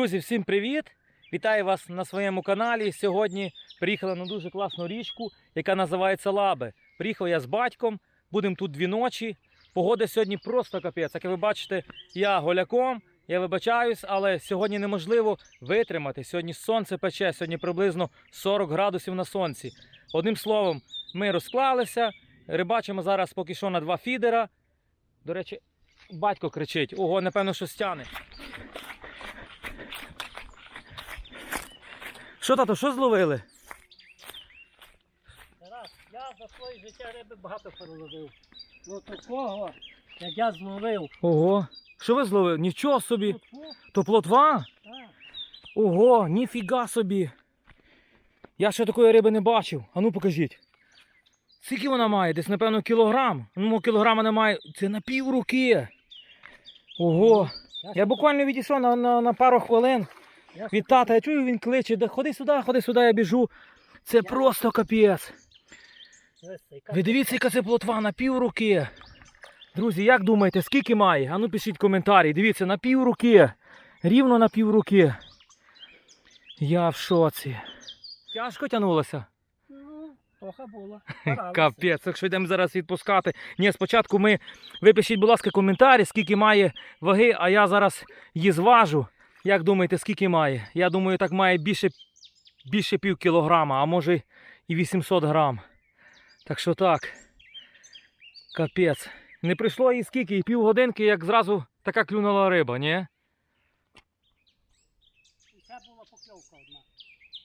Друзі, всім привіт! Вітаю вас на своєму каналі. Сьогодні приїхала на дуже класну річку, яка називається Лаби. Приїхав я з батьком, будемо тут дві ночі. Погода сьогодні просто капець. Як ви бачите, я голяком, я вибачаюсь, але сьогодні неможливо витримати. Сьогодні сонце пече, сьогодні приблизно 40 градусів на сонці. Одним словом, ми розклалися, рибачимо зараз поки що на два фідера. До речі, батько кричить: ого, напевно, що стяне. Що тато, що зловили? Тарас, я за своє життя риби багато переловив. Ну такого, як я зловив. Ого. Що ви зловили? Нічого собі. Фу, То плотва? так. Ого, ніфіга собі. Я ще такої риби не бачив. Ану покажіть. Скільки вона має? Десь, напевно, кілограм. Ну, кілограма немає. Це на пів руки. Ого. Я буквально відійшов на, на, на пару хвилин від тата. Я чую, він кличе, де ходи сюди, ходи сюди, я біжу. Це просто капець. Ви дивіться, яка це плотва на пів руки. Друзі, як думаєте, скільки має? Ану пишіть коментарі. Дивіться, на пів руки. Рівно на пів руки. Я в шоці. Тяжко тягнулося. Ну, трохи було. Капець, якщо йдемо зараз відпускати. Ні, спочатку ми випишіть, будь ласка, коментарі, скільки має ваги, а я зараз її зважу. Як думаєте, скільки має? Я думаю, так має більше, більше пів кілограма, а може і 800 грам. Так що так. Капець. Не прийшло і скільки, і півгодинки, як зразу така клюнула риба, ні? І це була покльовка одна.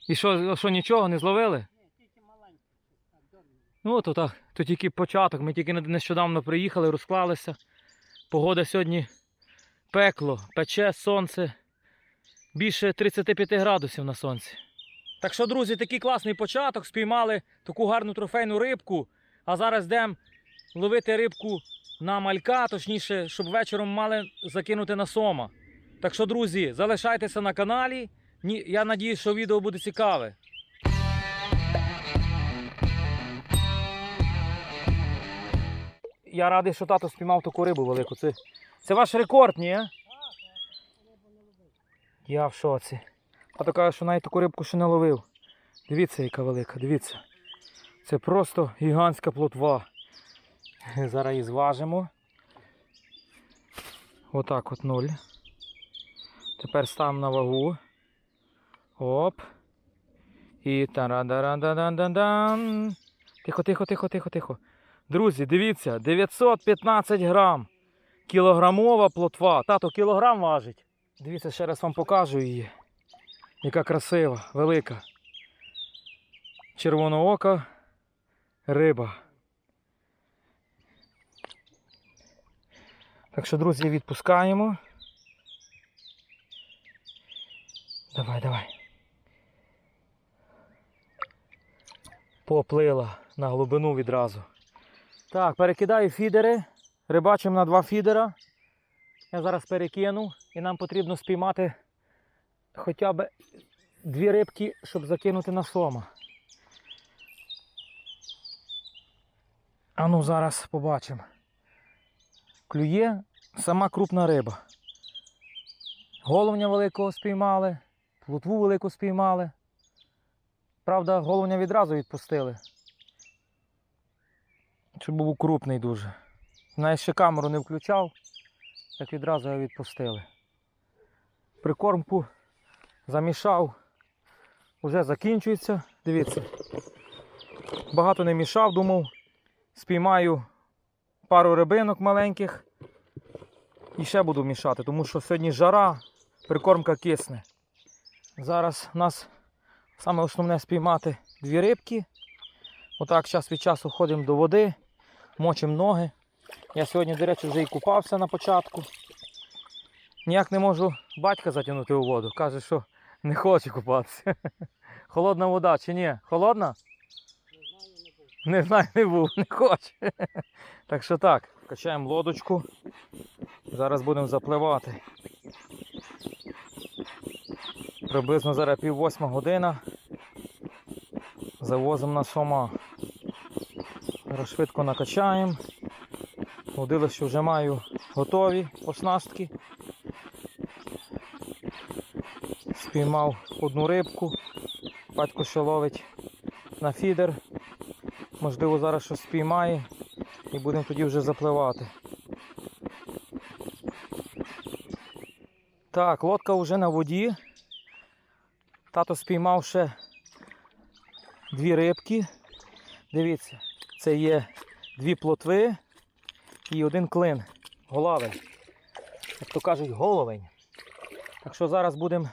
І що, що нічого не зловили? Ні, тільки маленька. Ну, то так, то тільки початок. Ми тільки нещодавно приїхали, розклалися. Погода сьогодні пекло, пече сонце. Більше 35 градусів на сонці. Так що, друзі, такий класний початок. Спіймали таку гарну трофейну рибку. А зараз йдемо ловити рибку на малька, точніше, щоб вечором мали закинути на сома. Так що, друзі, залишайтеся на каналі. Я надіюсь, що відео буде цікаве. Я радий, що тато спіймав таку рибу велику. Це, це ваш рекорд, ні? Так, я рибу не ловив. Я в шоці. Тато каже, що навіть таку рибку ще не ловив. Дивіться, яка велика, дивіться. Це просто гігантська плотва. Зараз її зважимо. Отак от нуль. Тепер ставимо на вагу. Оп. І тарадарададан. Тихо, тихо, тихо, тихо, тихо. Друзі, дивіться, 915 грам. Кілограмова плотва. Тато, кілограм важить. Дивіться, ще раз вам покажу її. Яка красива, велика. Червоноока риба. Так що, друзі, відпускаємо. Давай, давай. Поплила на глибину відразу. Так, перекидаю фідери. Рибачимо на два фідера. Я зараз перекину і нам потрібно спіймати хоча б дві рибки, щоб закинути на сома. А ну зараз побачимо. Клює сама крупна риба. Головня великого спіймали, плутву велику спіймали. Правда, головня відразу відпустили. Щоб був крупний дуже. Навіть ще камеру не включав, так відразу його відпустили. Прикормку замішав, вже закінчується. Дивіться. Багато не мішав, думав, спіймаю пару рибинок маленьких і ще буду мішати, тому що сьогодні жара, прикормка кисне. Зараз у нас саме основне спіймати дві рибки. Отак час від часу ходимо до води, мочимо ноги. Я сьогодні, до речі, вже і купався на початку. Ніяк не можу батька затягнути у воду. Каже, що не хоче купатися. Холодна вода чи ні? Холодна? Не знаю, Не був. не хоче. Так що так, качаємо лодочку. Зараз будемо запливати. Приблизно зараз пів восьма година. Завозимо на сома. Зараз швидко накачаємо. Водилище вже маю готові оснастки. спіймав одну рибку. Батько ще ловить на фідер. Можливо, зараз щось спіймає і будемо тоді вже запливати. Так, лодка вже на воді. Тато спіймав ще дві рибки. Дивіться, це є дві плотви і один клин. Голавень. Як то кажуть, головень. Так що зараз будемо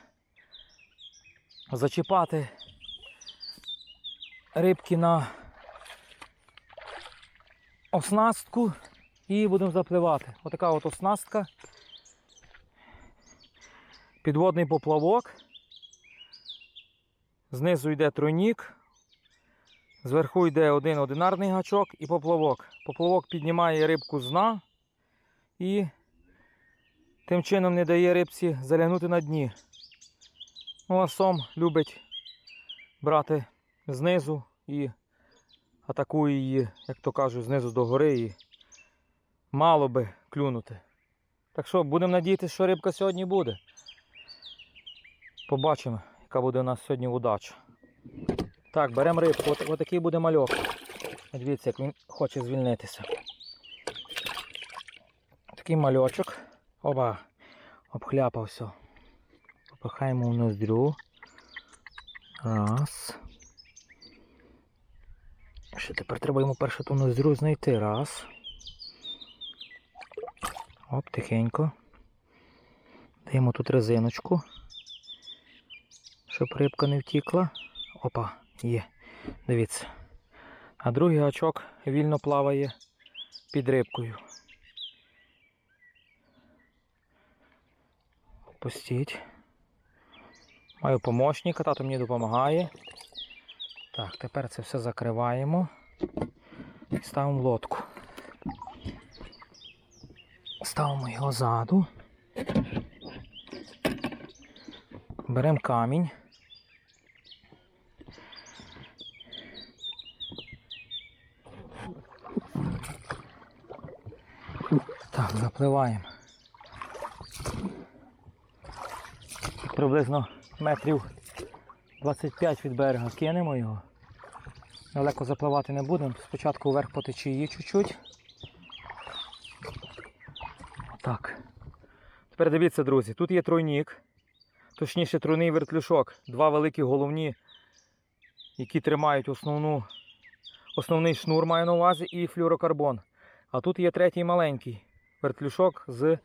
зачіпати рибки на оснастку і будемо запливати. Отака от оснастка. Підводний поплавок. Знизу йде тройнік. Зверху йде один одинарний гачок і поплавок. Поплавок піднімає рибку з дна і тим чином не дає рибці залягнути на дні. Ну, а сом любить брати знизу і атакує її, як то кажуть, знизу до гори і мало би клюнути. Так що будемо надіятися, що рибка сьогодні буде. Побачимо, яка буде у нас сьогодні удача. Так, беремо рибку. От, отакий буде мальок. Дивіться, як він хоче звільнитися. Такий мальочок. Оба. Обхляпався. Попихаємо в ноздрю. Раз. Ще тепер треба йому першу ту ноздрю знайти. Раз. Оп, тихенько. Даємо тут резиночку. Щоб рибка не втікла. Опа, є. Дивіться. А другий гачок вільно плаває під рибкою. Пустіть. Маю помощника, тато мені допомагає. Так, тепер це все закриваємо і ставимо лодку. Ставимо його ззаду. Беремо камінь. Так. Приблизно метрів 25 від берега кинемо його. Далеко запливати не будемо. Спочатку вверх по течії чуть-чуть. Отак. Тепер дивіться, друзі, тут є тройнік, точніше тройний вертлюшок, два великі головні, які тримають основну, основний шнур, маю на увазі, і флюрокарбон. А тут є третій маленький вертлюшок з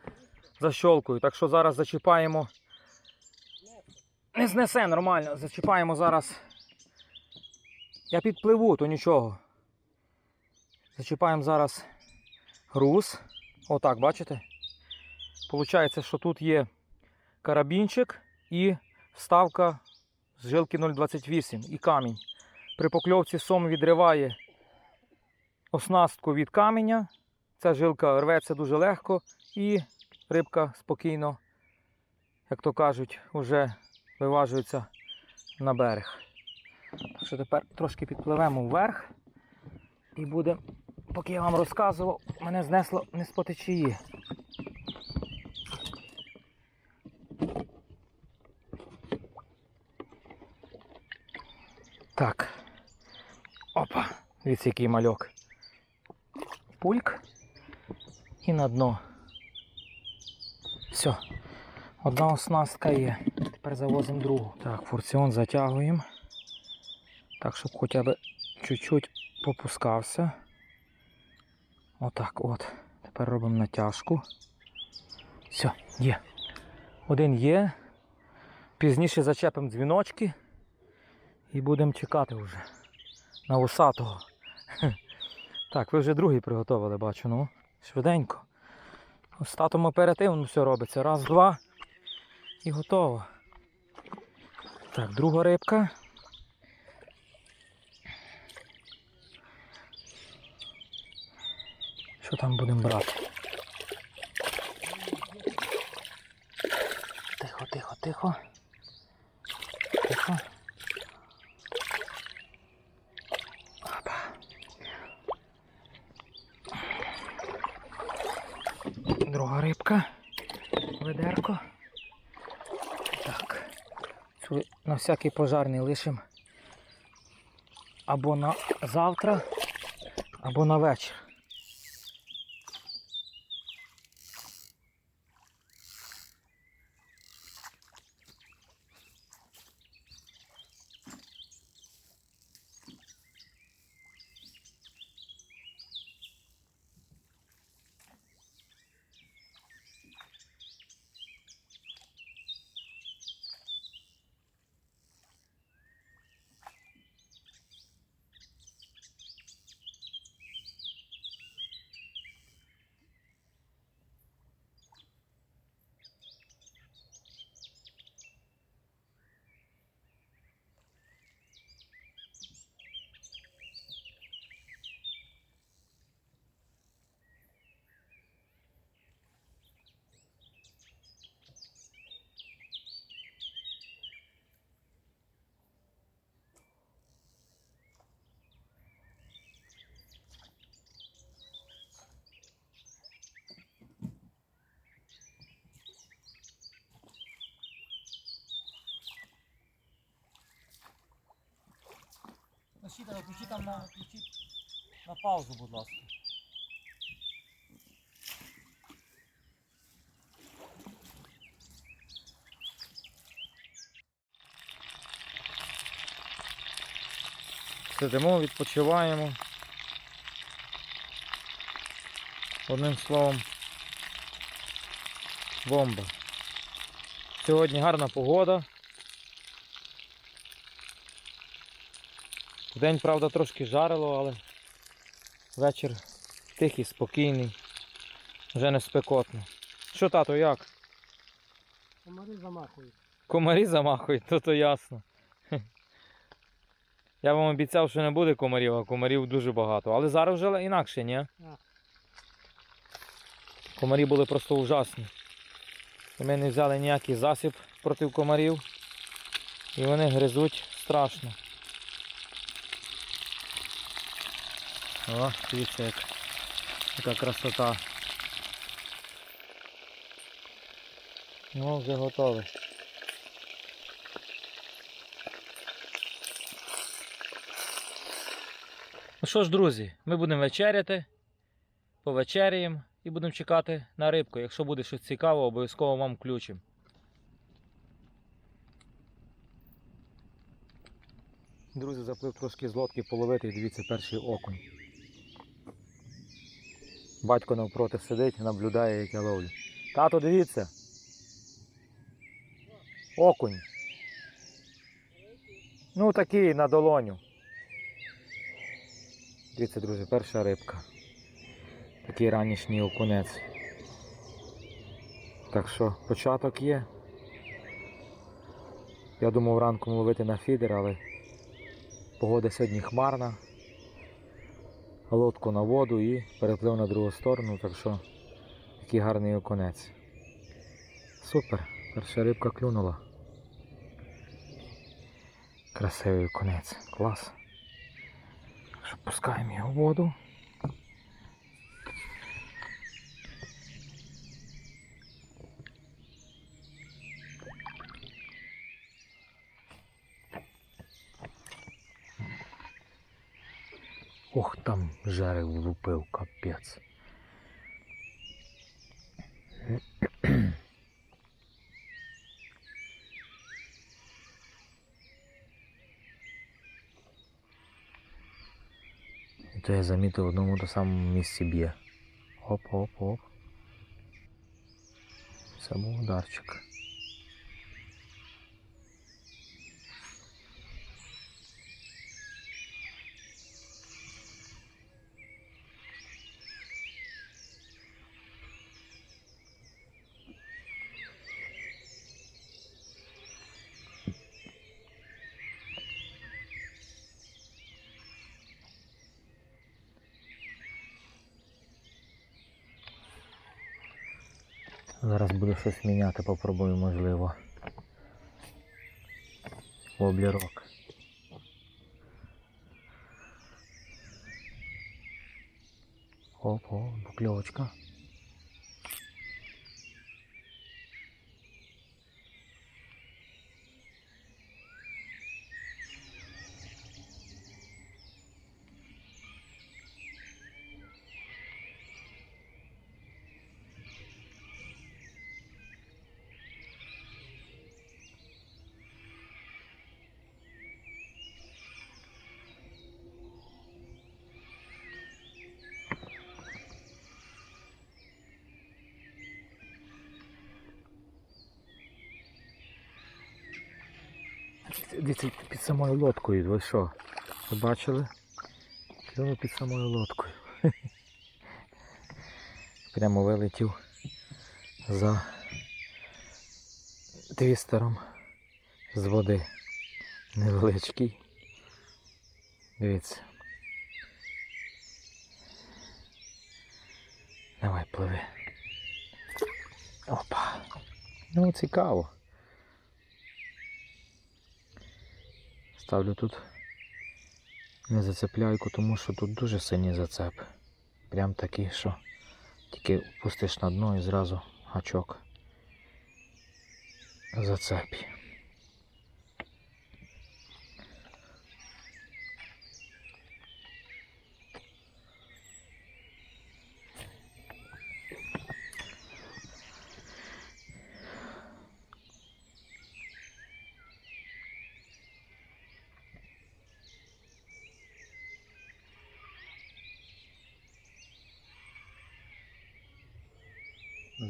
защолкою. Так що зараз зачіпаємо. Не знесе нормально. Зачіпаємо зараз. Я підпливу, то нічого. Зачіпаємо зараз груз. Отак, бачите? Получається, що тут є карабінчик і вставка з жилки 0,28 і камінь. При покльовці сом відриває оснастку від каменя. Ця жилка рветься дуже легко і рибка спокійно, як то кажуть, вже виважується на берег. Так що тепер трошки підпливемо вверх і буде, поки я вам розказував, мене знесло не з по течії. Так. Опа, дивіться, який мальок. Пульк і на дно. Все. Одна оснастка є. Тепер завозимо другу. Так, фурціон затягуємо. Так, щоб хоча б чуть-чуть попускався. Отак от. Тепер робимо натяжку. Все, є. Один є. Пізніше зачепимо дзвіночки і будемо чекати вже на усатого. Так, ви вже другий приготували, бачу, ну. Швиденько. З татом оперативно все робиться. Раз, два і готово. Так, друга рибка. Що там будемо брати? Тихо, тихо. Тихо. Опа. Друга рибка. Ведерко. Так. На всякий пожарний лишимо або на завтра, або на вечір. Включіть, включіть там на, включіть на паузу, будь ласка. Сидимо, відпочиваємо. Одним словом, бомба. Сьогодні гарна погода. День, правда, трошки жарило, але вечір тихий, спокійний, вже не спекотно. Що, тато, як? Комари замахують. Комарі замахують, то то ясно. Я вам обіцяв, що не буде комарів, а комарів дуже багато. Але зараз вже інакше, ні? Комарі були просто ужасні. Ми не взяли ніякий засіб проти комарів. І вони гризуть страшно. О, дивіться, як, яка красота. Ну, вже готове. Ну що ж, друзі, ми будемо вечеряти, повечеряємо і будемо чекати на рибку. Якщо буде щось цікаве, обов'язково вам включимо. Друзі, заплив трошки з лодки половити і дивіться перший окунь. Батько навпроти сидить, наблюдає, як я ловлю. Тато, дивіться. Окунь. Ну такий на долоню. Дивіться, друзі, перша рибка. Такий ранішній окунець. Так що початок є. Я думав ранком ловити на фідер, але погода сьогодні хмарна. Лодку на воду і переплив на другу сторону, так що такий гарний оконець. Супер, перша рибка клюнула. Красивий конець, клас. Пускаємо його в воду. Ох, там жарик влупив, капець. То я замітив в одному то самому місці б'є. Оп, оп, оп. Це був ударчик. Зараз буду щось міняти, попробую, можливо. облірок. Оп, оп, букльовочка. Дивіться, під самою лодкою, ви що? Ви бачили? Клюнув під самою лодкою. Прямо вилетів за твістером з води. Невеличкий. Дивіться. Давай пливи. Опа. Ну, цікаво. Ставлю тут не зацепляйку, тому що тут дуже сильні зацепи. Прям такі, що тільки пустиш на дно і зразу гачок зацепі.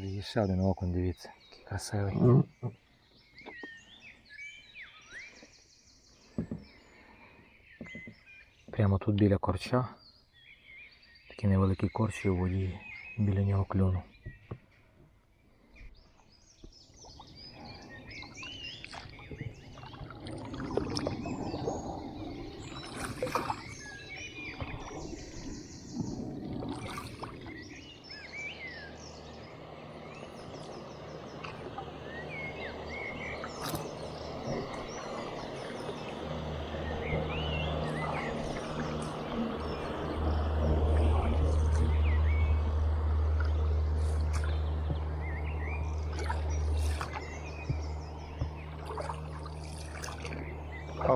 Є ще один окунь, дивіться, який красивий. Прямо тут біля корча. Такий невеликий корч і у воді біля нього клюнув.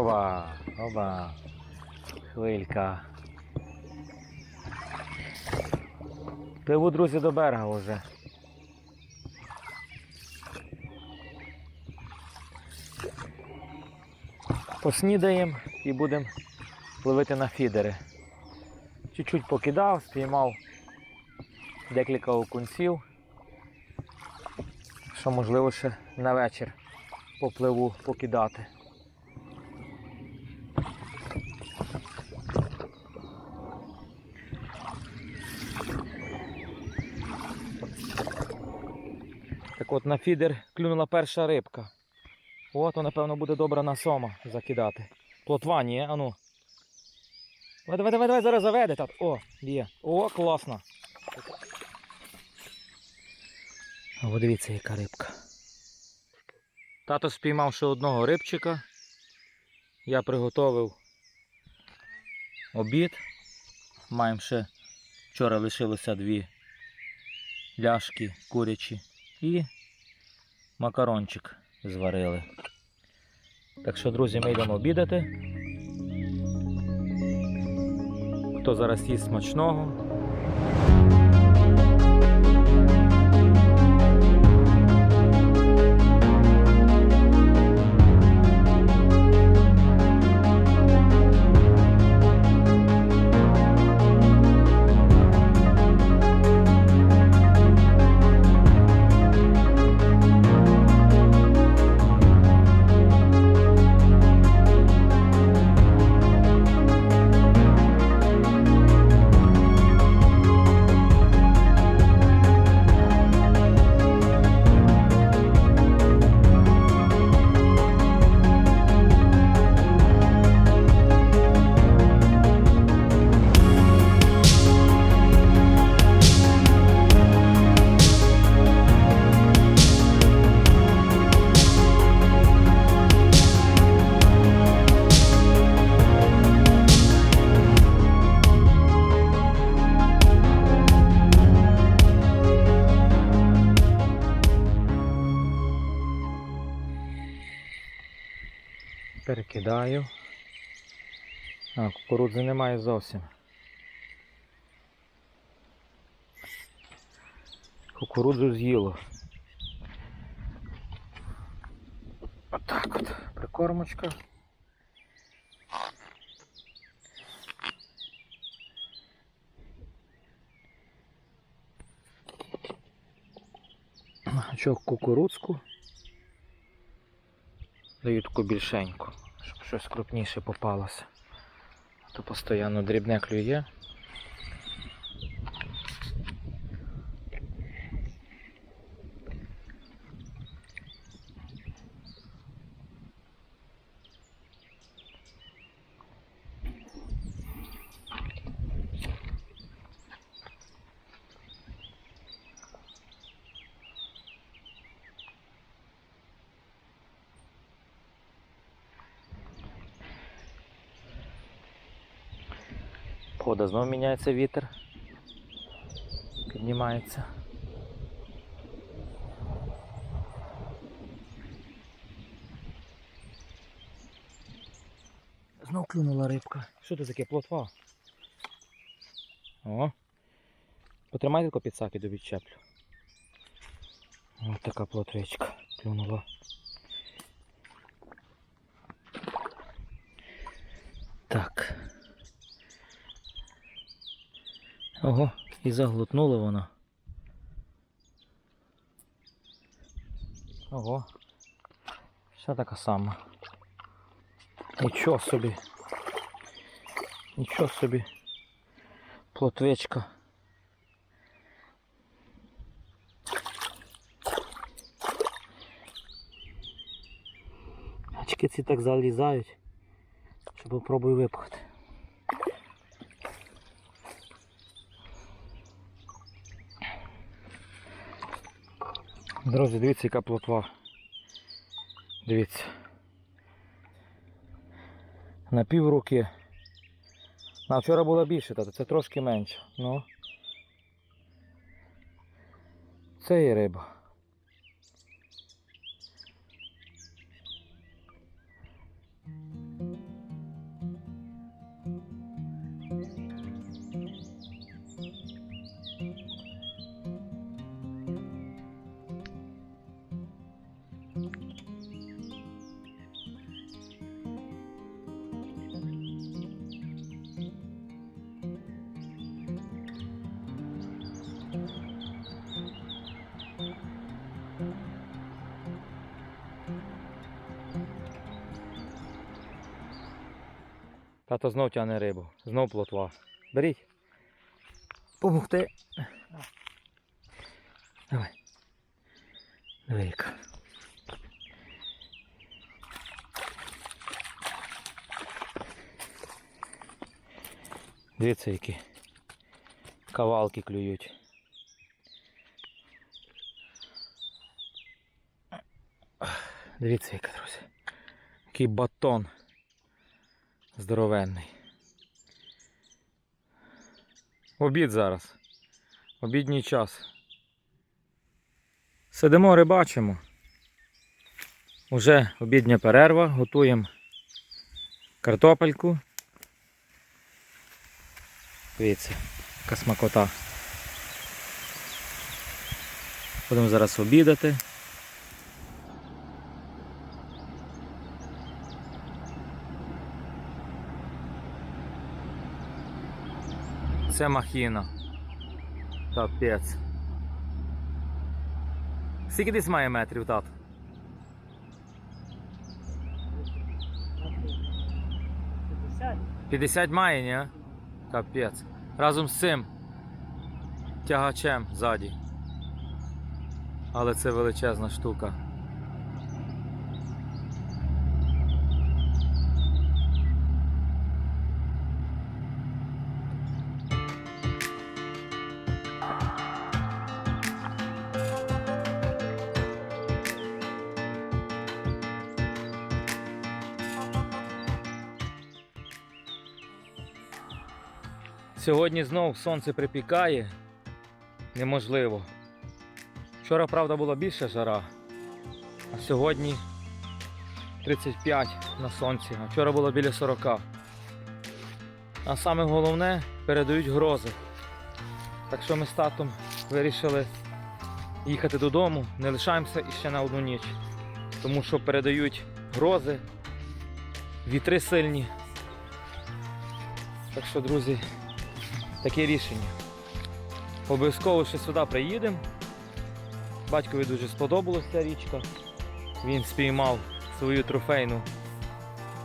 Ова, ова, хвилька. Пливу, друзі, до берега вже. Поснідаємо і будемо пливити на фідери. Чуть-чуть покидав, спіймав декілька окунців. Що можливо ще на вечір попливу покидати. От на фідер клюнула перша рибка. От, то, напевно, буде добра на сома закидати. Плотва, ні, ану. Давай, давай, давай, давай, зараз заведе так. О, є. О, класно. От дивіться, яка рибка. Тато спіймав ще одного рибчика. Я приготовив обід. Маємо ще вчора лишилося дві ляшки курячі і макарончик зварили. Так що, друзі, ми йдемо обідати. Хто зараз їсть смачного. Перекидаю. А, кукурудзи немає зовсім. Кукурудзу з'їло. Отак от. Прикормочка. Гачок кукурудзку. Даю таку більшеньку. щось крупніше попалося. То постійно дрібне клює. Погода знову міняється вітер. Піднімається. Знов клюнула рибка. Що це таке плотва? О. Потримайте саки до відчеплю. Ось така плотвичка клюнула. Так. Ого, і заглотнула вона. Ого. Ще така сама. Нічого собі. Нічого собі. Плотвичка. Очки ці так залізають, що попробую випхати. Друзі, дивіться, яка плотва. Дивіться. На пів руки. На вчора було більше, тато це трошки менше. Ну. Це і риба. Тато знов тягне рибу, знов плотва. Беріть. Помогти. Давай. Диви яка. Дивіться, які кавалки клюють. Дивіться, яка, друзі. Який батон здоровенний. Обід зараз. Обідній час. Сидимо, рибачимо. Уже обідня перерва, готуємо картопельку. Дивіться, яка смакота. Будемо зараз обідати. Це махіна. Капець. Скільки десь має метрів, тат? 50. 50 має, ні? Капець. Разом з цим тягачем ззаді. Але це величезна штука. Сьогодні знов сонце припікає. Неможливо. Вчора, правда, була більша жара, а сьогодні 35 на сонці, а вчора було біля 40. А саме головне передають грози. Так що ми з татом вирішили їхати додому, не лишаємося іще на одну ніч. Тому що передають грози, вітри сильні. Так що, друзі, таке рішення. Обов'язково ще сюди приїдемо. Батькові дуже сподобалася ця річка. Він спіймав свою трофейну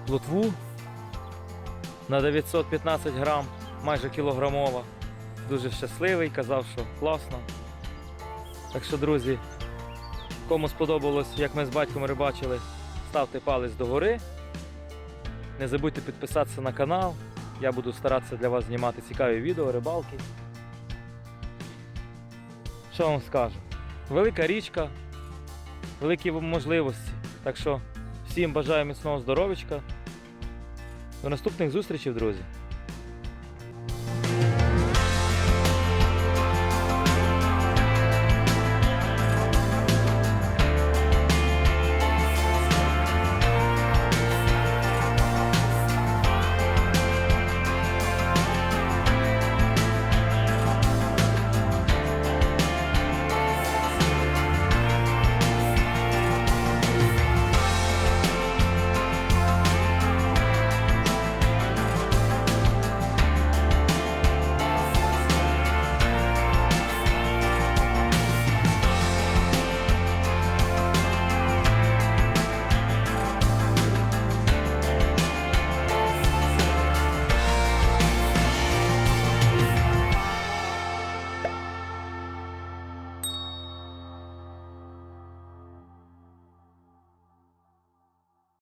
плотву на 915 грам, майже кілограмова. Дуже щасливий, казав, що класно. Так що, друзі, кому сподобалось, як ми з батьком рибачили, ставте палець догори. Не забудьте підписатися на канал. Я буду старатися для вас знімати цікаві відео, рибалки. Що вам скажу? Велика річка, великі можливості. Так що всім бажаю міцного здоров'ячка. До наступних зустрічей, друзі!